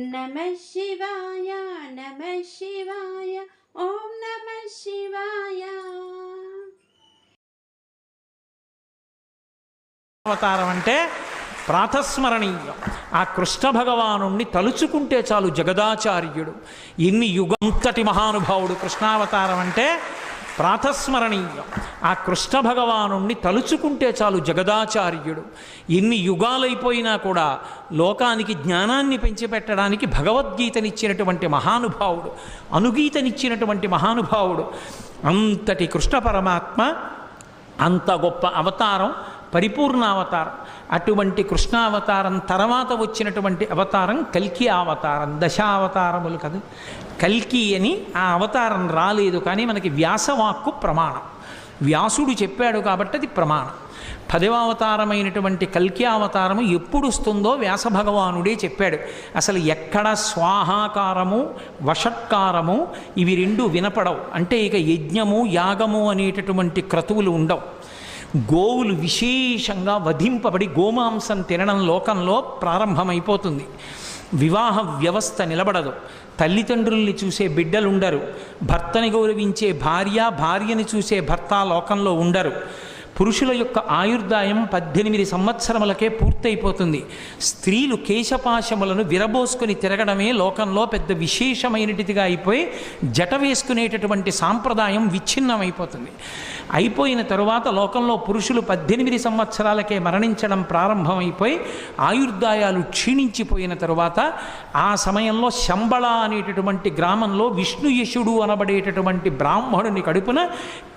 నమ శివాయ నమ శివాయ ఓం నమ శివాయ. అవతారం అంటే ప్రాతస్మరణీయం. ఆ కృష్ణ భగవానుణ్ణి తలుచుకుంటే చాలు జగదాచార్యుడు. ఎన్ని యుగంతటి మహానుభావుడు కృష్ణావతారం అంటే ప్రాతస్మరణీయం. ఆ కృష్ణ భగవానుణ్ణి తలుచుకుంటే చాలు జగదాచార్యుడు. ఎన్ని యుగాలైపోయినా కూడా లోకానికి జ్ఞానాన్ని పెంచిపెట్టడానికి భగవద్గీతనిచ్చినటువంటి మహానుభావుడు అనుగీతనిచ్చినటువంటి మహానుభావుడు అంతటి కృష్ణ పరమాత్మ అంత గొప్ప అవతారం పరిపూర్ణ అవతారం అటువంటి కృష్ణావతారం తర్వాత వచ్చినటువంటి అవతారం కల్కి అవతారం దశావతారములు కదా. కల్కి అని ఆ అవతారం రాలేదు కానీ మనకి వ్యాసవాక్కు ప్రమాణం. వ్యాసుడు చెప్పాడు కాబట్టి అది ప్రమాణం. పదవ అవతారమైనటువంటి కల్కి అవతారము ఎప్పుడు వస్తుందో వ్యాస భగవానుడే చెప్పాడు. అసలు ఎక్కడ స్వాహాకారము వషట్కారము ఇవి రెండు వినపడవు. అంటే ఇక యజ్ఞము యాగము అనేటటువంటి క్రతువులు ఉండవు. గోవులు విశేషంగా వధింపబడి గోమాంసం తినడం లోకంలో ప్రారంభమైపోతుంది. వివాహ వ్యవస్థ నిలబడదు. తల్లిదండ్రుల్ని చూసే బిడ్డలుండరు. భర్తని గౌరవించే భార్య భార్యని చూసే భర్త లోకంలో ఉండరు. పురుషుల యొక్క ఆయుర్దాయం పద్దెనిమిది సంవత్సరములకే పూర్తయిపోతుంది. స్త్రీలు కేశపాశములను విరబోసుకుని తిరగడమే లోకంలో పెద్ద విశేషమైనటిదిగా అయిపోయి జట వేసుకునేటటువంటి సాంప్రదాయం విచ్ఛిన్నమైపోతుంది. అయిపోయిన తరువాత లోకంలో పురుషులు పద్దెనిమిది సంవత్సరాలకే మరణించడం ప్రారంభమైపోయి ఆయుర్దాయాలు క్షీణించిపోయిన తరువాత ఆ సమయంలో శంబళ అనేటటువంటి గ్రామంలో విష్ణుయశుడు అనబడేటటువంటి బ్రాహ్మణుని కడుపున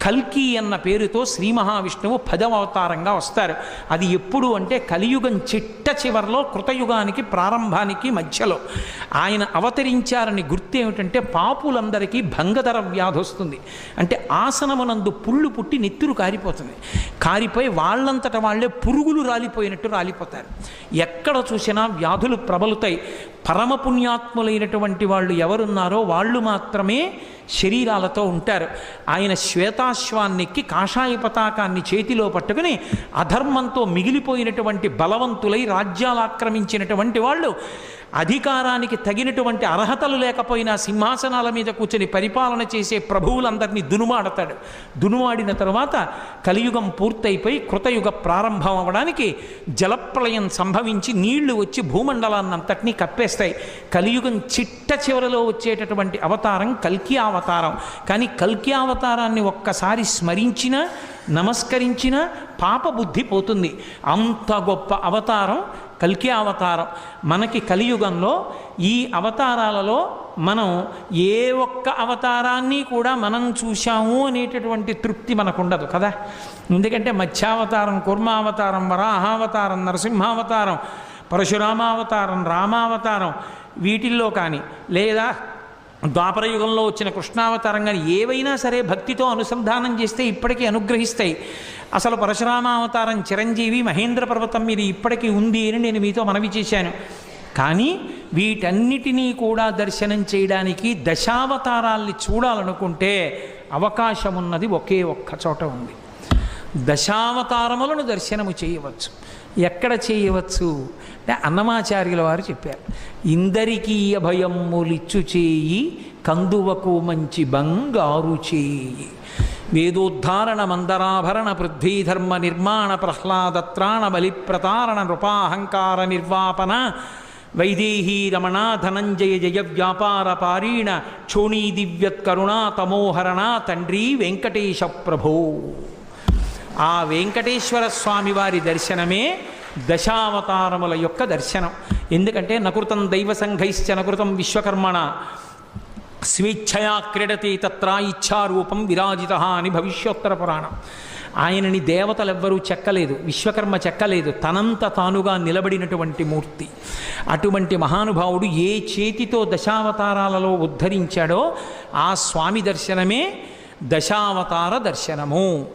కల్కి అన్న పేరుతో శ్రీ మహావిష్ణువు విష్ణువు అవతారంగా వస్తారు. అది ఎప్పుడు అంటే కలియుగం చిట్ట చివరిలో కృతయుగానికి ప్రారంభానికి మధ్యలో. ఆయన అవతరించారని గుర్తు ఏమిటంటే పాపులందరికీ భంగధర వ్యాధి వస్తుంది. అంటే ఆసనమునందు పుళ్ళు పుట్టి నెత్తురు కారిపోతుంది. కారిపోయి వాళ్ళంతట వాళ్ళే పురుగులు రాలిపోయినట్టు రాలిపోతారు. ఎక్కడ చూసినా వ్యాధులు ప్రబలుతాయి. పరమపుణ్యాత్ములైనటువంటి వాళ్ళు ఎవరున్నారో వాళ్ళు మాత్రమే శరీరాలతో ఉంటారు. ఆయన శ్వేతాశ్వాన్నెక్కి కాషాయ పతాకాన్ని చేతిలో పట్టుకుని అధర్మంతో మిగిలిపోయినటువంటి బలవంతులై రాజ్యాలు ఆక్రమించినటువంటి వాళ్ళు అధికారానికి తగినటువంటి అర్హతలు లేకపోయినా సింహాసనాల మీద కూర్చొని పరిపాలన చేసే ప్రభువులందరినీ దునుమాడతాడు. దునుమాడిన తర్వాత కలియుగం పూర్తయిపోయి కృతయుగ ప్రారంభం అవ్వడానికి జలప్రళయం సంభవించి నీళ్ళు వచ్చి భూమండలాన్నంతటినీ కప్పేస్తాయి. కలియుగం చిట్ట చివరిలో వచ్చేటటువంటి అవతారం కల్కి అవతారం. కానీ కల్కి అవతారాన్ని ఒక్కసారి స్మరించిన నమస్కరించిన పాపబుద్ధి పోతుంది. అంత గొప్ప అవతారం కల్కి అవతారం. మనకి కలియుగంలో ఈ అవతారాలలో మనం ఏ ఒక్క అవతారాన్ని కూడా మనం చూశాము అనేటటువంటి తృప్తి మనకు ఉండదు కదా. ఎందుకంటే మత్స్యావతారం కుర్మావతారం వరాహావతారం నరసింహావతారం పరశురామావతారం రామావతారం వీటిల్లో కానీ లేదా ద్వాపరయుగంలో వచ్చిన కృష్ణావతారం కానీ ఏవైనా సరే భక్తితో అనుసంధానం చేస్తే ఇప్పటికీ అనుగ్రహిస్తాయి. అసలు పరశురామావతారం చిరంజీవి మహేంద్ర పర్వతం మీద ఇప్పటికీ ఉంది అని నేను మీతో మనవి చేశాను. కానీ వీటన్నిటినీ కూడా దర్శనం చేయడానికి దశావతారాల్ని చూడాలనుకుంటే అవకాశం ఉన్నది ఒకే ఒక్క చోట ఉంది. దశావతారములను దర్శనము చేయవచ్చు. ఎక్కడ చేయవచ్చు? అంటే అన్నమాచార్యుల వారు చెప్పారు ఇందరికీ అభయమ్ములిచ్చు చేయి కందువకు మంచి బంగారు చేయి. వేదోద్ధారణ మందరాభరణ పృథ్వీధర్మ నిర్మాణ ప్రహ్లాదత్రాణ బలిప్రతారణ నృపాహంకార నిర్వాపన వైదేహీ రమణ ధనంజయ జయ వ్యాపార పారీణ క్షోణీ దివ్యత్కరుణా తమోహరణ తండ్రి వెంకటేశ ప్రభో। ఆ వెంకటేశ్వర స్వామి వారి దర్శనమే దశావతారముల యొక్క దర్శనం. ఎందుకంటే నకృతం దైవ సంఘైశ్చ నకృతం విశ్వకర్మణ. స్వేచ్ఛయా క్రీడతి తత్ర ఇచ్ఛారూపం విరాజిత అని భవిష్యోత్తర పురాణం. ఆయనని దేవతలెవ్వరూ చెక్కలేదు విశ్వకర్మ చెక్కలేదు తనంత తానుగా నిలబడినటువంటి మూర్తి. అటువంటి మహానుభావుడు ఏ చేతితో దశావతారాలలో ఉద్ధరించాడో ఆ స్వామి దర్శనమే దశావతార దర్శనము.